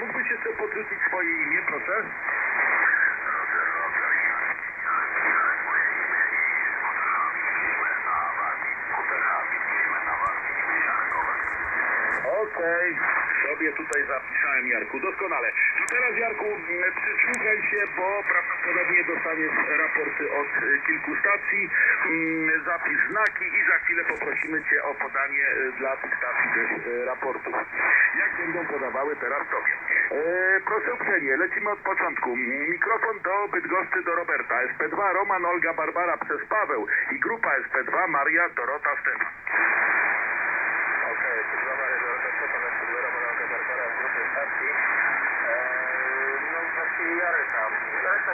Mógłbyś jeszcze podrzucić swoje imię, proszę? Okej, sobie tutaj zapisałem Jarku, doskonale. To teraz Jarku, przysłuchaj się, bo prawdopodobnie dostaniesz raporty od kilku stacji, mm, zapisz znaki i za chwilę poprosimy Cię o podanie y, dla tych stacji też y, raportów. Jak będą podawały teraz Tobie? E, proszę uprzejmie, lecimy od początku. Mikrofon do Bydgoszczy do Roberta, SP2 Roman, Olga, Barbara przez Paweł i grupa SP2 Maria, Dorota, Stefan. Okej, to dwa Mary Dorota Stepan, jeszcze dwa Romanowka Barbara w grupie stacji. Eee, no właściwie Jarek tam. Reszta stacji to jest zmian, ale Jarka podam, tak? Na Warmę, na QTH. I na tym praktycznie ruchu w ogóle nie słyszał, ale powołała tutaj te filtry trochę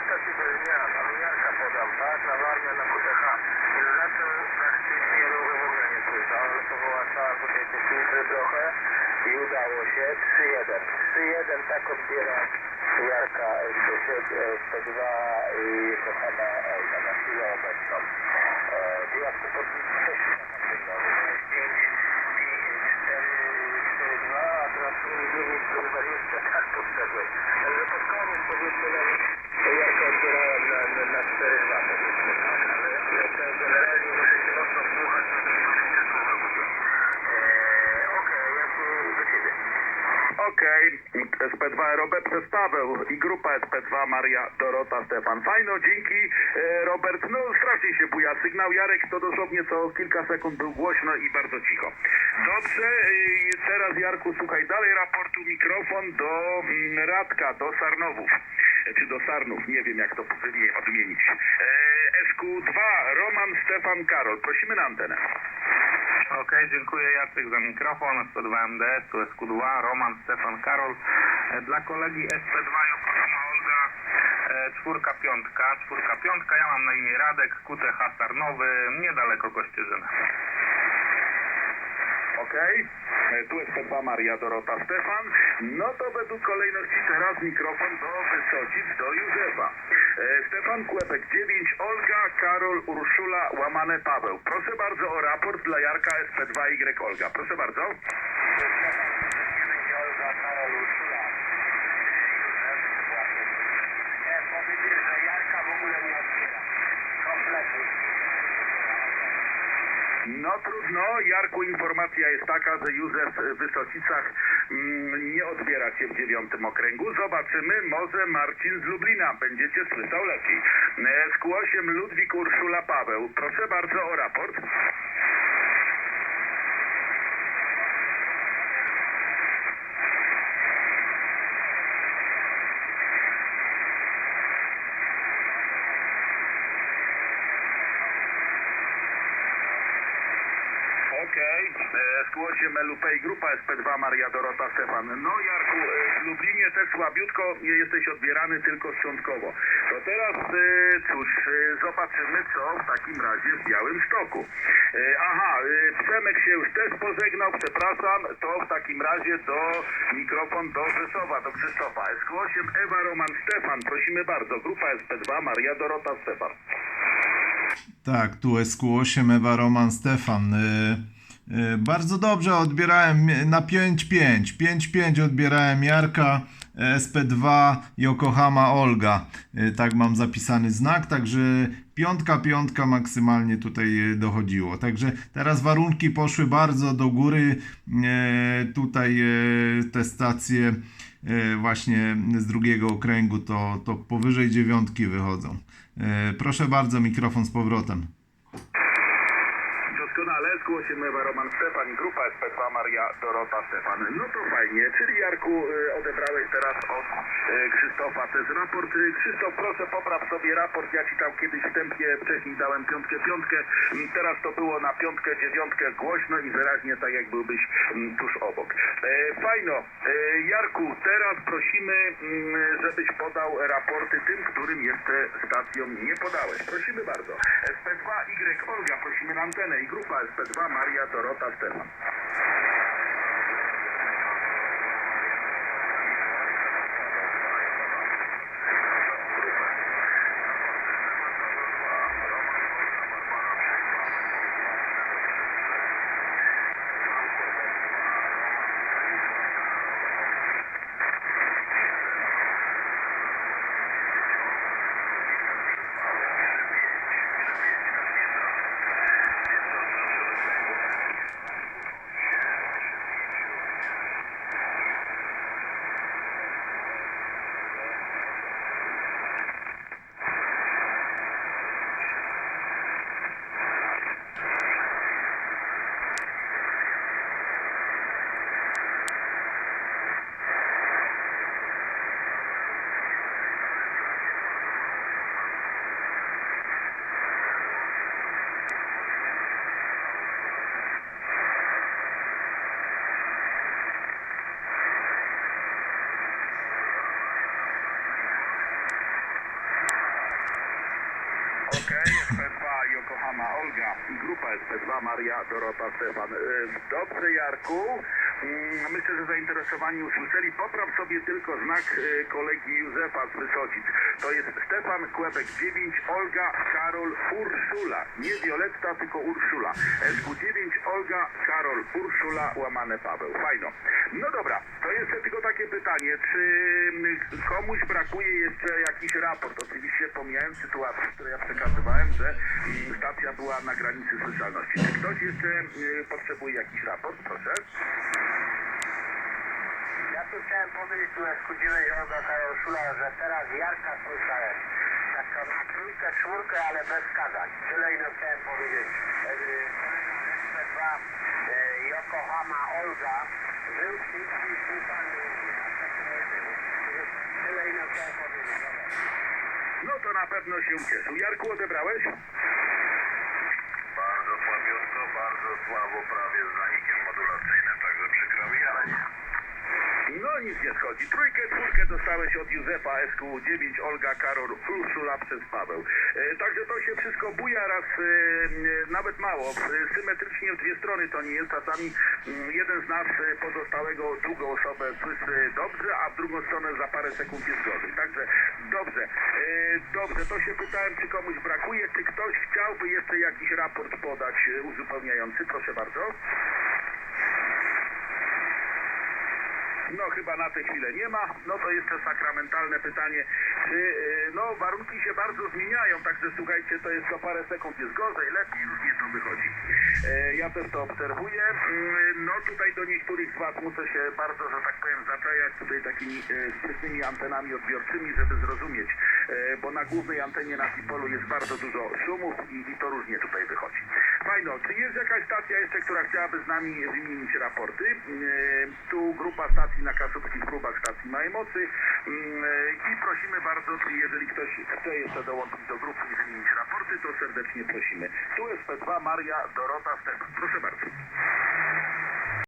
i udało się. 3-1. 3-1 tak odbiera Jarka SP6, SP2 i kochana Olga na chwilę. 5 a teraz 9 do 20, tak podszedłeś. Także pod koniec powiedzmy nawet, to Jarko odbierałem na, na, na 4-2 powiedzmy, tak? Ale to generalnie muszę się mocno słuchać, żeby nie powiedzieć słowa głupie. Eee, Okej, Jarku, do ciebie. Okej, SP2 Robert przez Paweł i grupa SP2 Maria, Dorota, Stefan. Fajno, dzięki e, Robert. No strasznie się buja sygnał. Jarek to dosłownie co kilka sekund był głośno i bardzo cicho. Dobrze, e, teraz Jarku słuchaj dalej raportu mikrofon do mm, Radka, do Sarnowów. E, Czy do Sarnów, nie wiem jak to wymi- odmienić. E, SQ2 Roman, Stefan, Karol. Prosimy na antenę. Okej, dziękuję Jacek za mikrofon. SP2 MDS, tu SQ2, Roman, Stefan, Karol. E, Dla kolegi SP2 Yokohama Olga, e, czwórka, piątka, czwórka, piątka. Ja mam na imię Radek, QTH Sarnowy, niedaleko Kościerzyny. Okej, E, tu jest Pepa Maria Dorota Stefan. No to według kolejności teraz mikrofon do Wysocic, do Józefa. E, Stefan Kłepek 9, Olga, Karol, Urszula, łamane Paweł. Proszę bardzo o raport dla Jarka SP2Y Olga. Proszę bardzo. No trudno, Jarku informacja jest taka, że Józef w Wysocicach nie odbiera cię w dziewiątym okręgu. Zobaczymy, może Marcin z Lublina będziecie słyszał lepiej. E, SQ8 Ludwik Urszula Paweł. Proszę bardzo o raport. Okej, okay. SQ8 LUP i grupa SP2 Maria Dorota Stefan. No Jarku, e, w Lublinie też słabiutko jesteś odbierany tylko szczątkowo. To teraz, e, cóż, e, zobaczymy co w takim razie w Białym Stoku. E, Aha, e, Przemek się już też pożegnał, przepraszam, to w takim razie do mikrofon do Rzeszowa, do Krzysztofa. SQ8 Ewa Roman Stefan, prosimy bardzo, grupa SP2 Maria Dorota Stefan. Tak, tu SQ8, Ewa Roman, Stefan. Y, bardzo dobrze odbierałem na 5-5. 5-5 odbierałem Jarka, SP2, Yokohama, Olga. Y, tak mam zapisany znak, także piątka, piątka maksymalnie tutaj dochodziło. Także teraz warunki poszły bardzo do góry. Tutaj te stacje właśnie z drugiego okręgu to, to powyżej dziewiątki wychodzą. Proszę bardzo, mikrofon z powrotem. Doskonale, SQ8 Ewa Roman Stefan i grupa SP2 Maria Dorota Stefan. No to fajnie, czyli Jarku y, odebrałeś teraz od y, Krzysztofa też raport. Y, Krzysztof, proszę popraw sobie raport, ja ci tam kiedyś wstępnie wcześniej dałem piątkę, piątkę, Mm, teraz to było na piątkę, dziewiątkę głośno i wyraźnie tak jak byłbyś mm, tuż obok. Fajno, Jarku, teraz prosimy, mm, żebyś podał raporty tym, którym jeszcze stacją nie podałeś. Prosimy bardzo. SP2Y Olga, prosimy na antenę i grupa SP2 Maria Dorota Stefan. i grupa SP2 Maria Dorota Stefan. E, Dobrze Jarku, myślę, że zainteresowani usłyszeli. Popraw sobie tylko znak e, kolegi Józefa z Wysocic. To jest Stefan Kłebek 9, Olga, Karol, Urszula. Nie Violetta, tylko Urszula. SQ9, Olga, Karol, Urszula, łamane Paweł. Fajno. No dobra, to jeszcze tylko takie pytanie, czy mm, komuś brakuje jeszcze jakiś raport? Oczywiście pomijając sytuację, którą ja przekazywałem, że mm, stacja była na granicy słyszalności. Czy ktoś jeszcze y, potrzebuje jakiś raport? Proszę. Ja tu chciałem powiedzieć, tu jest kudziłeś Olga Kajoszula, że teraz Jarka słyszałem. Taką trójkę, czwórkę, ale bez kazań. Tyle ino chciałem powiedzieć. E, Kolega SP2 e, Yokohama Olga był nie było. Tyle ino chciałem powiedzieć. No to na pewno się ucieszył. Jarku, odebrałeś? Bardzo słabiutko, bardzo słabo, prawie z zanikiem modulacyjnym, także przykro mi, ale nie. No nic nie schodzi. Trójkę, czwórkę dostałeś od Józefa SQ9, Olga, Karol, Urszula przez Paweł. E, także to się wszystko buja raz, e, nawet mało. E, symetrycznie w dwie strony to nie jest. Czasami jeden z nas e, pozostałego drugą osobę słyszy dobrze, a w drugą stronę za parę sekund jest gorzej. Także dobrze. E, dobrze, to się pytałem, czy komuś brakuje, czy ktoś chciałby jeszcze jakiś raport podać e, uzupełniający. Proszę bardzo. No chyba na tę chwilę nie ma. No to jeszcze sakramentalne pytanie, czy y, no warunki się bardzo zmieniają, także słuchajcie, to jest co parę sekund jest gorzej, lepiej, różnie to wychodzi. E, ja też to obserwuję. Mm, No tutaj do niektórych z Was muszę się bardzo, że tak powiem, zaczajać tutaj takimi sprytnymi antenami odbiorczymi, żeby zrozumieć, bo na głównej antenie na Tipolu jest bardzo dużo szumów i, i to różnie tutaj wychodzi. Fajno, czy jest jakaś stacja jeszcze, która chciałaby z nami wymienić raporty? E, Tu grupa stacji na Kasubskich Próbach stacji Małej Mocy e, i prosimy bardzo, jeżeli ktoś chce jeszcze dołączyć do grupy i wymienić raporty, to serdecznie prosimy. Tu SP2 Maria Dorota Stefan. Proszę bardzo.